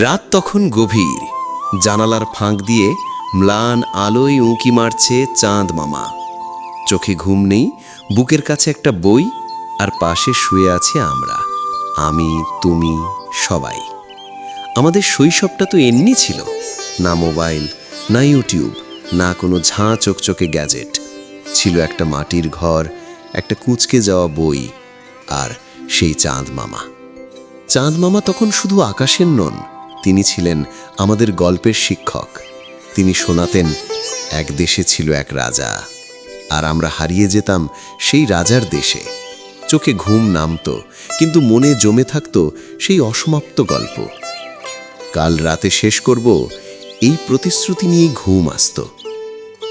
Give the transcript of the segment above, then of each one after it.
রাত তখন গভীর। জানালার ফাঁক দিয়ে ম্লান আলোয় উঁকি মারছে চাঁদ মামা। চোখে ঘুম নেই, বুকের কাছে একটা বই, আর পাশে শুয়ে আছি আমরা। আমি, তুমি, সবাই। আমাদের শৈশবটা তো এমনি ছিল। না মোবাইল, না ইউটিউব, না কোনো ঝাঁ চকচকে গ্যাজেট। ছিল একটা মাটির ঘর, একটা কুঁচকে যাওয়া বই, আর সেই চাঁদ মামা। চাঁদ মামা তখন শুধু আকাশের নন তিনি ছিলেন আমাদের গল্পের শিক্ষক। তিনি শোনাতেন, এক দেশে ছিল এক রাজা, আর আমরা হারিয়ে যেতাম সেই রাজার দেশে। চোখে ঘুম নামতো, কিন্তু মনে জমে থাকত সেই অসমাপ্ত গল্প। কাল রাতে শেষ করব, এই প্রতিশ্রুতি নিয়ে ঘুম আসত।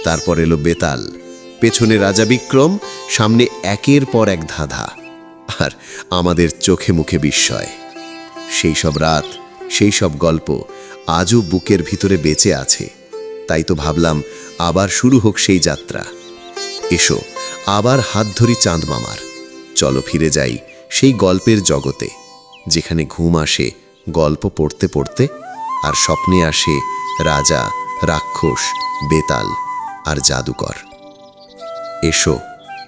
তারপর এলো বেতাল, পেছনে রাজা বিক্রম, সামনে একের পর এক ধাঁধা, আর আমাদের চোখে মুখে বিস্ময়। সেই সব রাত সেই সব গল্প আজও বুকের ভিতরে বেঁচে আছে। তাই তো ভাবলাম, আবার শুরু হোক সেই যাত্রা। এসো, আবার হাত ধরি চাঁদ মামার। চলো ফিরে যাই সেই গল্পের জগতে, যেখানে ঘুম আসে, গল্প পড়তে পড়তে, আর স্বপ্নে আসে রাজা, রাক্ষস, বেতাল আর জাদুকর। এসো,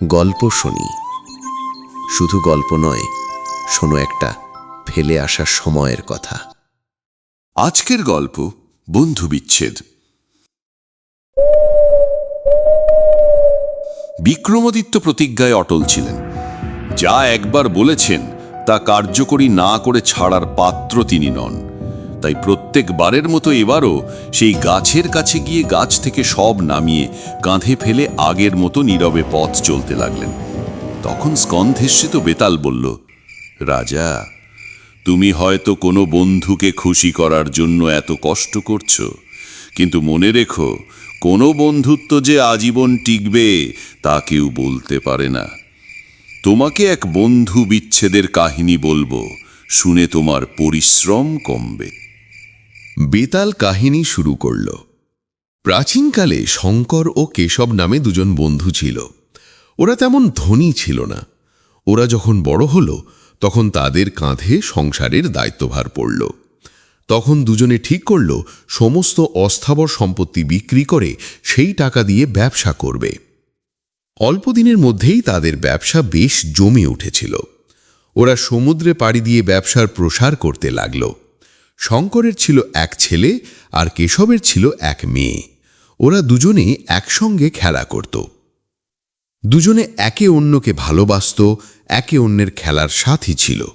গল্প শুনি। শুধু গল্প নয়, শোনো একটা ফেলে আসা সময়ের কথা। আজকের গল্প বন্ধু বিচ্ছেদ। বিক্রমাদিত্য প্রতিজ্ঞায় অটল ছিলেন। যা একবার বলেছেন, তা কার্যকরী না করে ছাড়ার পাত্র তিনি নন। তাই প্রত্যেকবারের মতো এবারও সেই গাছের কাছে গিয়ে গাছ থেকে সব নামিয়ে কাঁধে ফেলে আগের মতো নীরবে পথ চলতে লাগলেন। তখন স্কন্ধেশ্বিত বেতাল বলল, রাজা তুমি হয়তো কোনো বন্ধুকে খুশি করার জন্য এত কষ্ট করছ। কিন্তু মনে রেখো, কোনো বন্ধুত্ব যে আজীবন টিকবে তা কেউ বলতে পারে না। তোমাকে এক বন্ধু বিচ্ছেদের কাহিনী বলব, শুনে তোমার পরিশ্রম কমবে। বেতাল কাহিনী শুরু করল। প্রাচীনকালে শঙ্কর ও কেশব নামে দুজন বন্ধু ছিল। ওরা তেমন ধনী ছিল না। ওরা যখন বড় হল তখন তাদের কাঁধে সংসারের দায়িত্বভার পড়ল। তখন দুজনে ঠিক করল, সমস্ত অস্থাবর সম্পত্তি বিক্রি করে সেই টাকা দিয়ে ব্যবসা করবে। অল্প দিনের মধ্যেই তাদের ব্যবসা বেশ জমে উঠেছিল। ওরা সমুদ্রে পাড়ি দিয়ে ব্যবসার প্রসার করতে লাগল। শঙ্করের ছিল এক ছেলে আর কেশবের ছিল এক মেয়ে। ওরা দুজনে একসঙ্গে খেলা করত। দুজনে একে অন্যকে ভালোবাসত, একে অন্যের খেলার সাথী ছিল।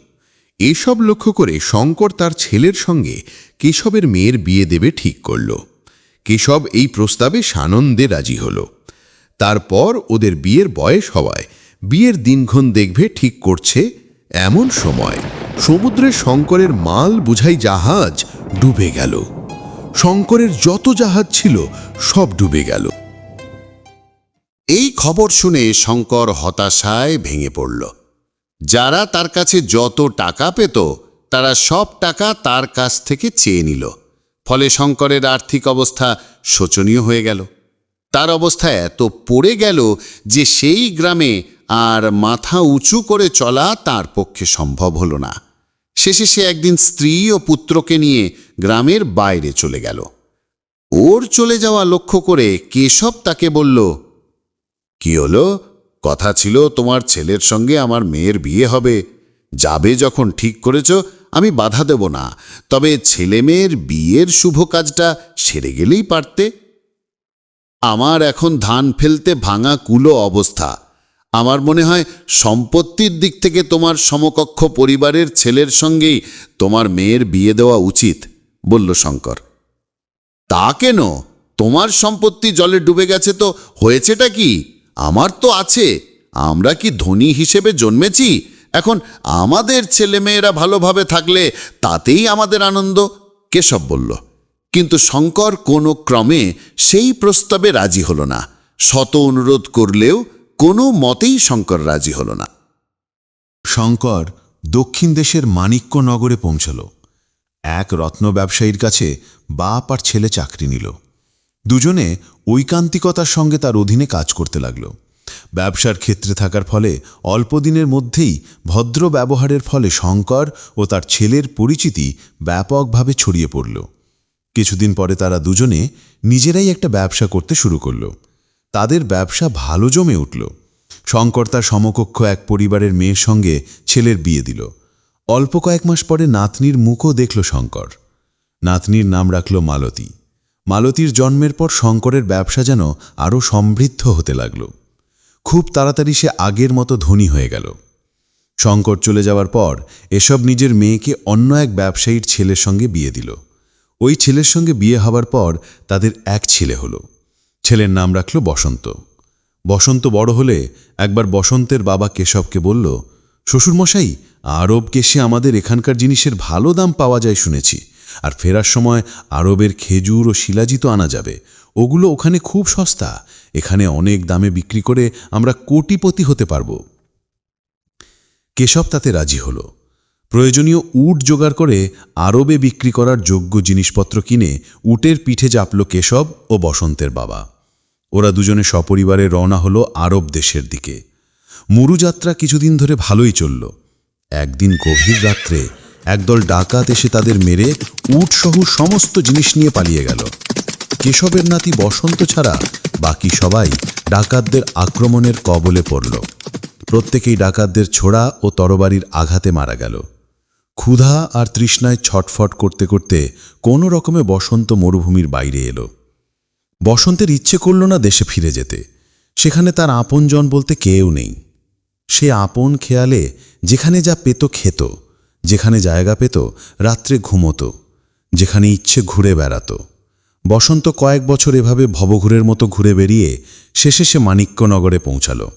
এসব লক্ষ্য করে শঙ্কর তার ছেলের সঙ্গে কেশবের মেয়ের বিয়ে দেবে ঠিক করল। কেশব এই প্রস্তাবে সানন্দে রাজি হল। তারপর ওদের বিয়ের বয়স হওয়ায় বিয়ের দিনক্ষণ দেখবে ঠিক করছে এমন সময় সমুদ্রে শঙ্করের মাল বুঝাই জাহাজ ডুবে গেল। শঙ্করের যত জাহাজ ছিল সব ডুবে গেল। এই খবর শুনে শঙ্কর হতাশায় ভেঙে পড়ল। যারা তার কাছে যত টাকা পেত, তারা সব টাকা তার কাছ থেকে চেয়ে নিল। ফলে শঙ্করের আর্থিক অবস্থা শোচনীয় হয়ে গেল। তার অবস্থা এত পড়ে গেল যে সেই গ্রামে আর মাথা উঁচু করে চলা তার পক্ষে সম্ভব হল না। শেষে সে একদিন স্ত্রী ও পুত্রকে নিয়ে গ্রামের বাইরে চলে গেল। ওর চলে যাওয়া লক্ষ্য করে কেশব তাকে বলল কি হলো? কথা ছিল তোমার ছেলের সঙ্গে আমার মেয়ের বিয়ে হবে। যাবে যখন ঠিক করেছ, আমি বাধা দেব না। তবে ছেলে মেয়ের বিয়ের শুভ কাজটা সেরে গেলেই পারতে। আমার এখন ধান ফেলতে ভাঙা কুলো অবস্থা। আমার মনে হয় সম্পত্তির দিক থেকে তোমার সমকক্ষ পরিবারের ছেলের সঙ্গেই তোমার মেয়ের বিয়ে দেওয়া উচিত, বলল শঙ্কর। তা কেন? তোমার সম্পত্তি জলে ডুবে গেছে তো, হয়েছেটা কি? আমার তো আছে। আমরা কি ধনী হিসেবে জন্মেছি? এখন আমাদের ছেলেমেয়েরা ভালোভাবে থাকলে তাতেই আমাদের আনন্দ? কেশব বলল। কিন্তু শঙ্কর কোনো ক্রমে সেই প্রস্তাবে রাজি হল না। শত অনুরোধ করলেও কোনো মতেই শঙ্কর রাজি হল না। শঙ্কর দক্ষিণ দেশের মাণিক্য নগরে পৌঁছল। এক রত্ন ব্যবসায়ীর কাছে বাপ আর ছেলে চাকরি নিল। দুজনে ঐকান্তিকতার সঙ্গে তার অধীনে কাজ করতে লাগল। ব্যবসার ক্ষেত্রে থাকার ফলে অল্প দিনের মধ্যেই ভদ্র ব্যবহারের ফলে শঙ্কর ও তার ছেলের পরিচিতি ব্যাপকভাবে ছড়িয়ে পড়ল। কিছুদিন পরে তারা দুজনে নিজেরাই একটা ব্যবসা করতে শুরু করল। তাদের ব্যবসা ভালো জমে উঠল। শঙ্কর তার সমকক্ষ এক পরিবারের মেয়ের সঙ্গে ছেলের বিয়ে দিল। অল্প কয়েক মাস পরে নাতনির মুখও দেখল শঙ্কর। নাতনির নাম রাখল মালতী। মালতীর জন্মের পর শঙ্করের ব্যবসা যেন আরও সমৃদ্ধ হতে লাগল। খুব তাড়াতাড়ি সে আগের মতো ধনী হয়ে গেল। শঙ্কর চলে যাওয়ার পর এসব নিজের মেয়েকে অন্য এক ব্যবসায়ীর ছেলের সঙ্গে বিয়ে দিল। ওই ছেলের সঙ্গে বিয়ে হবার পর তাদের এক ছেলে হল। ছেলের নাম রাখল বসন্ত। বসন্ত বড় হলে একবার বসন্তের বাবা কেশবকে বলল, শ্বশুরমশাই আরব কেশে আমাদের এখানকার জিনিসের ভালো দাম পাওয়া যায় শুনেছি। আর ফেরার সময় আরবের খেজুর ও শিলাজিত আনা যাবে। ওগুলো ওখানে খুব সস্তা। এখানে অনেক দামে বিক্রি করে আমরা কোটিপতি হতে পারব। কেশব তাতে রাজি হল। প্রয়োজনীয় উট জোগাড় করে আরবে বিক্রি করার যোগ্য জিনিসপত্র কিনে উটের পিঠে চাপল কেশব ও বসন্তের বাবা। ওরা দুজনে সপরিবারে রওনা হলো আরব দেশের দিকে। মুরুযাত্রা কিছুদিন ধরে ভালোই চলল। একদিন গভীর রাত্রে একদল ডাকাত এসে তাদের মেরে উটসহ সমস্ত জিনিস নিয়ে পালিয়ে গেল। কেশবের নাতি বসন্ত ছাড়া বাকি সবাই ডাকাতদের আক্রমণের কবলে পড়ল। প্রত্যেকেই ডাকাতদের ছোড়া ও তরবারির আঘাতে মারা গেল। ক্ষুধা আর তৃষ্ণায় ছটফট করতে করতে কোনো রকমে বসন্ত মরুভূমির বাইরে এলো। বসন্তের ইচ্ছে করল না দেশে ফিরে যেতে। সেখানে তার আপনজন বলতে কেউ নেই। সে আপন খেয়ালে যেখানে যা পেত খেত। যেখানে জায়গা পেত, রাত্রে ঘুমতো, যেখানে ইচ্ছে ঘুরে বেড়াত। বসন্ত কয়েক বছর এভাবে ভবঘুরের মতো ঘুরে বেরিয়ে শেষে সে মানিক্যনগরে পৌঁছাল।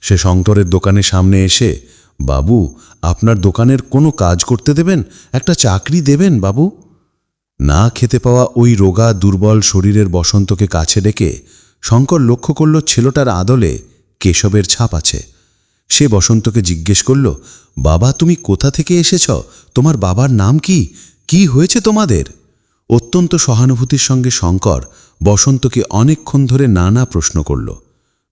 সে শঙ্করের দোকানের সামনে এসে, বাবু, আপনার দোকানের কোনো কাজ করতে দেবেন? একটা চাকরি দেবেন, বাবু? না খেতে পাওয়া ওই রোগা, দুর্বল শরীরের বসন্তকে কাছে ডেকে শঙ্কর লক্ষ্য করল ছেলেটার আদলে কেশবের ছাপ আছে। সে বসন্তকে জিজ্ঞেস করল, বাবা, তুমি কোথা থেকে এসেছ? তোমার বাবার নাম কি? কি হয়েছে তোমাদের? অত্যন্ত সহানুভূতির সঙ্গে শঙ্কর বসন্তকে অনেকক্ষণ ধরে নানা প্রশ্ন করল।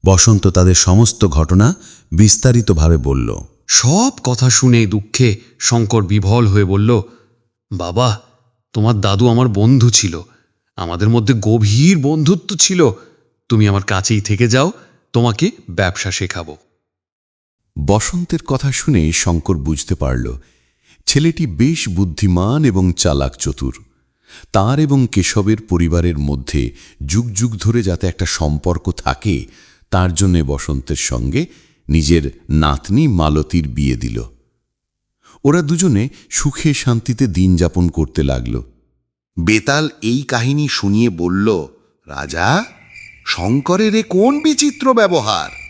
বসন্ত তাদের সমস্ত ঘটনা বিস্তারিতভাবে বলল। সব কথা শুনে দুঃখে শঙ্কর বিভল হয়ে বলল, বাবা, তোমার দাদু আমার বন্ধু ছিল। আমাদের মধ্যে গভীর বন্ধুত্ব ছিল। তুমি আমার কাছেই থেকে যাও, তোমাকে ব্যবসা শেখাবো। বসন্তের কথা শুনে শঙ্কর বুঝতে পারল, ছেলেটি বেশ বুদ্ধিমান এবং চালাক চতুর। তার এবং কেশবের পরিবারের মধ্যে যুগ যুগ ধরে যাতে একটা সম্পর্ক থাকে, তার জন্যে বসন্তের সঙ্গে নিজের নাতনি মালতীর বিয়ে দিল। ওরা দুজনে সুখে শান্তিতে দিন যাপন করতে লাগল। বেতাল এই কাহিনী শুনিয়ে বলল, রাজা, শঙ্করের এ কোন বিচিত্র ব্যবহার?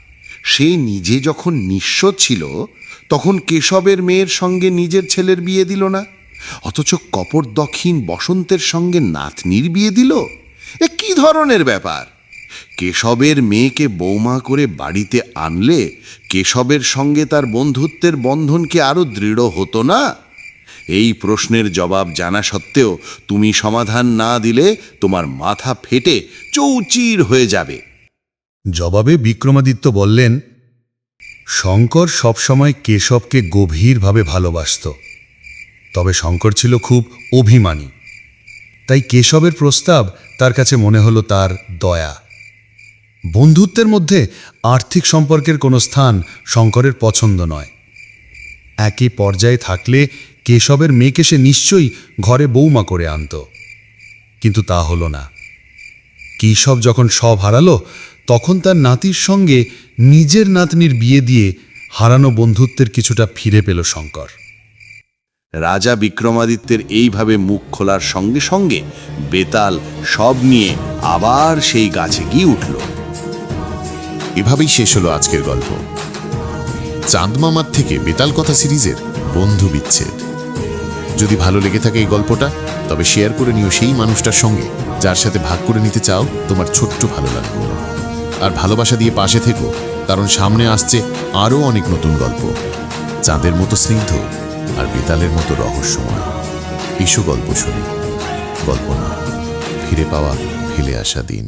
সে নিজে যখন নিঃস্ব ছিল, তখন কেশবের মেয়ের সঙ্গে নিজের ছেলের বিয়ে দিল না। অথচ কপর দক্ষিণ বসন্তের সঙ্গে নাতনির বিয়ে দিল? এ কি ধরনের ব্যাপার? কেশবের মেয়েকে বৌমা করে বাড়িতে আনলে কেশবের সঙ্গে তার বন্ধুত্বের বন্ধন কি আরও দৃঢ় হতো না? এই প্রশ্নের জবাব জানা সত্ত্বেও তুমি সমাধান না দিলে তোমার মাথা ফেটে চৌচির হয়ে যাবে। জবাবে বিক্রমাদিত্য বললেন, শঙ্কর সবসময় কেশবকে গভীরভাবে ভালোবাসত। তবে শঙ্কর ছিল খুব অভিমানী। তাই কেশবের প্রস্তাব তার কাছে মনে হলো তার দয়া। বন্ধুত্বের মধ্যে আর্থিক সম্পর্কের কোনো স্থান শঙ্করের পছন্দ নয়। একই পর্যায়ে থাকলে কেশবের মেয়েকে সে নিশ্চয়ই ঘরে বৌমা করে আনত। কিন্তু তা হলো না। কেশব যখন সব হারালো তখন তার নাতির সঙ্গে নিজের নাতনির বিয়ে দিয়ে হারানো বন্ধুত্বের কিছুটা ফিরে পেল শঙ্কর। রাজা বিক্রমাদিত্যের এইভাবে মুখ খোলার সঙ্গে সঙ্গে বেতাল সব নিয়ে আবার সেই গাছে গিয়ে উঠল। এভাবেই শেষ হলো আজকের গল্প। চাঁদমামার থেকে বেতাল কথা সিরিজের বন্ধু বিচ্ছেদ। যদি ভালো লেগে থাকে এই গল্পটা, তবে শেয়ার করে নিও সেই মানুষটার সঙ্গে, যার সাথে ভাগ করে নিতে চাও তোমার ছোট্ট ভালো লাগবে। আর ভালোবাসা দিয়ে পাশে থেকো, কারণ সামনে আসছে আরও অনেক নতুন গল্প। চাঁদের মতো স্নিগ্ধ আর বেতালের মতো রহস্যময়। এসো গল্প শুনি। গল্প না, ফিরে পাওয়া ফেলে আসা দিন।